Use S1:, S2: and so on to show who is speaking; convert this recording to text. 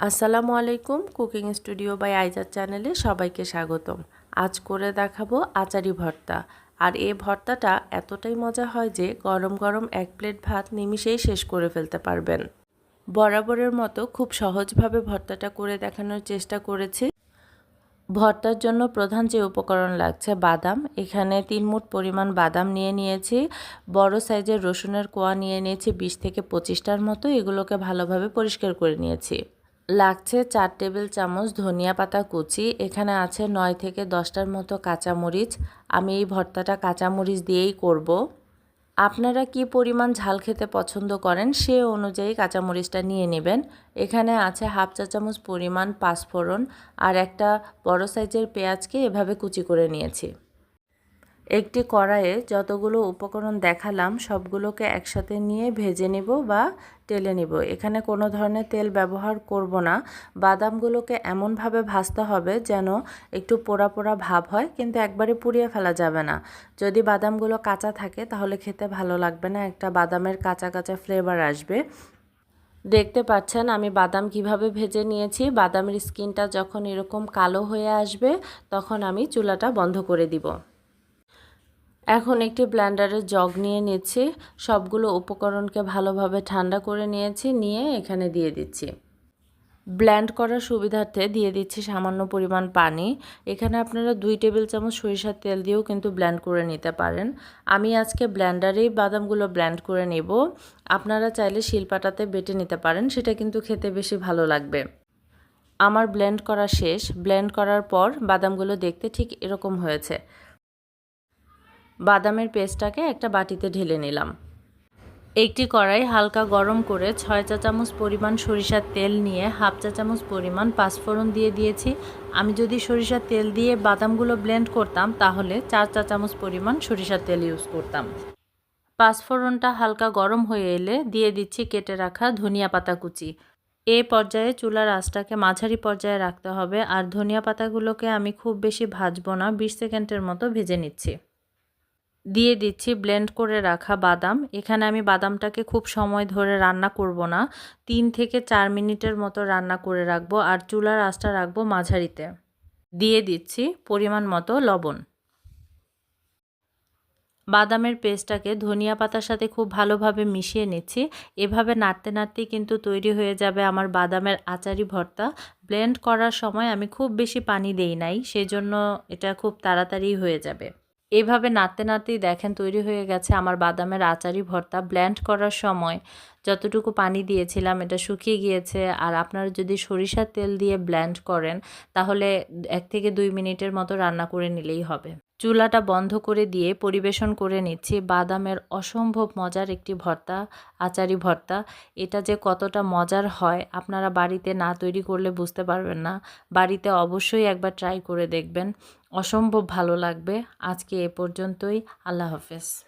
S1: আসসালামু আলাইকুম, cooking studio by আইজার চ্যানেলে সবাইকে স্বাগতম। আজ করে দেখাবো আচারি ভর্তা। আর এই ভর্তাটা এতটাই মজা হয় যে গরম গরম এক প্লেট ভাত নিমিষেই শেষ করে ফেলতে পারবেন। বরাবরের মতো খুব সহজভাবে ভর্তাটা করে দেখানোর চেষ্টা করেছি। ভর্তার জন্য প্রধান যে উপকরণ লাগছে বাদাম, এখানে তিন মুঠ পরিমাণ বাদাম নিয়ে নিয়েছি। বড় সাইজের রসুনের কোয়া নিয়ে নিয়েছি বিশ থেকে পঁচিশটার মতো, এগুলোকে ভালোভাবে পরিষ্কার করে নিয়েছি। লাগছে চার টেবিল চামচ ধনিয়া পাতা কুচি। এখানে আছে নয় থেকে দশটার মতো কাঁচামরিচ। আমি এই ভর্তাটা কাঁচামরিচ দিয়েই করব। আপনারা কি পরিমাণ ঝাল খেতে পছন্দ করেন সে অনুযায়ী কাঁচামরিচটা নিয়ে নেবেন। এখানে আছে হাফ চা চামচ পরিমাণ পাঁচফোড়ন আর একটা বড় সাইজের পেঁয়াজকে এভাবে কুচি করে নিয়েছি। একটি কড়াইয়ে যতগুলো উপকরণ দেখালাম, সবগুলোকে একসাথে নিয়ে ভেজে নিব বা তেলে নিব। এখানে কোনো ধরনের তেল ব্যবহার করব না। বাদামগুলোকে এমনভাবে ভাজতে হবে যেন একটু পোড়া পোড়া ভাব হয়, কিন্তু একবারে পুড়িয়ে ফেলা যাবে না। যদি বাদামগুলো কাঁচা থাকে, তাহলে খেতে ভালো লাগবে না, একটা বাদামের কাঁচা কাঁচা ফ্লেভার আসবে। দেখতে পাচ্ছেন আমি বাদাম কীভাবে ভেজে নিয়েছি। বাদামের স্কিনটা যখন এরকম কালো হয়ে আসবে, তখন আমি চুলাটা বন্ধ করে দিব। এখন একটি ব্ল্যান্ডারের জগ নিয়ে নিচ্ছি। সবগুলো উপকরণকে ভালোভাবে ঠান্ডা করে নিয়েছি, নিয়ে এখানে দিয়ে দিচ্ছি। ব্ল্যান্ড করার সুবিধার্থে দিয়ে দিচ্ছি সামান্য পরিমাণ পানি। এখানে আপনারা দুই টেবিল চামচ সরিষার তেল দিয়েও কিন্তু ব্ল্যান্ড করে নিতে পারেন। আমি আজকে ব্ল্যান্ডারেই বাদামগুলো ব্ল্যান্ড করে নেব। আপনারা চাইলে শিলপাটাতে বেটে নিতে পারেন, সেটা কিন্তু খেতে বেশি ভালো লাগবে। আমার ব্লেন্ড করা শেষ। ব্লেন্ড করার পর বাদামগুলো দেখতে ঠিক এরকম হয়েছে। বাদামের পেস্টটাকে একটা বাটিতে ঢেলে নিলাম। একটি কড়াই হালকা গরম করে ছয় চা চামচ পরিমাণ সরিষার তেল নিয়ে হাফ চা চামচ পরিমাণ পাঁচফোড়ন দিয়ে দিয়েছি। আমি যদি সরিষার তেল দিয়ে বাদামগুলো ব্লেন্ড করতাম, তাহলে চার চা চামচ পরিমাণ সরিষার তেল ইউজ করতাম। পাঁচফোড়নটা হালকা গরম হয়ে এলে দিয়ে দিচ্ছি কেটে রাখা ধনিয়া পাতা কুচি। এ পর্যায়ে চুলার আঁচটাকে মাঝারি পর্যায়ে রাখতে হবে, আর ধনিয়া পাতাগুলোকে আমি খুব বেশি ভাজবো না, বিশ সেকেন্ডের মতো ভেজে নিচ্ছি। দিয়ে দিচ্ছি ব্লেন্ড করে রাখা বাদাম। এখানে আমি বাদামটাকে খুব সময় ধরে রান্না করব না। তিন থেকে চার মিনিটের মতো রান্না করে রাখব আর চুলার আঁচটা রাখব মাঝারিতে। দিয়ে দিচ্ছি পরিমাণ মতো লবণ। বাদামের পেস্টটাকে ধনিয়া পাতার সাথে খুব ভালোভাবে মিশিয়ে নিচ্ছি। এভাবে নাড়তে নাড়তেই কিন্তু তৈরি হয়ে যাবে আমার বাদামের আচারি ভর্তা। ব্লেন্ড করার সময় আমি খুব বেশি পানি দেই নাই, সেজন্য এটা খুব তাড়াতাড়ি হয়ে যাবে। এভাবে নাড়তে নাড়তেই দেখেন তৈরি হয়ে গেছে আমার বাদামের আচারি ভর্তা। ব্ল্যান্ড করার সময় যতটুকু পানি দিয়েছিলাম, এটা শুকিয়ে গিয়েছে। আর আপনারা যদি সরিষার তেল দিয়ে ব্ল্যান্ড করেন, তাহলে এক থেকে দুই মিনিটের মতো রান্না করে নিলেই হবে। চুলাটা বন্ধ করে দিয়ে পরিবেশন করে নিচ্ছি। বাদামের অসম্ভব মজার একটি ভর্তা, আচারি ভর্তা। এটা যে কতটা মজার হয়, আপনারা বাড়িতে না তৈরি করলে বুঝতে পারবেন না। বাড়িতে অবশ্যই একবার ট্রাই করে দেখবেন। অসম্ভব ভালো লাগবে। আজকে এ পর্যন্তই। আল্লাহ হাফেজ।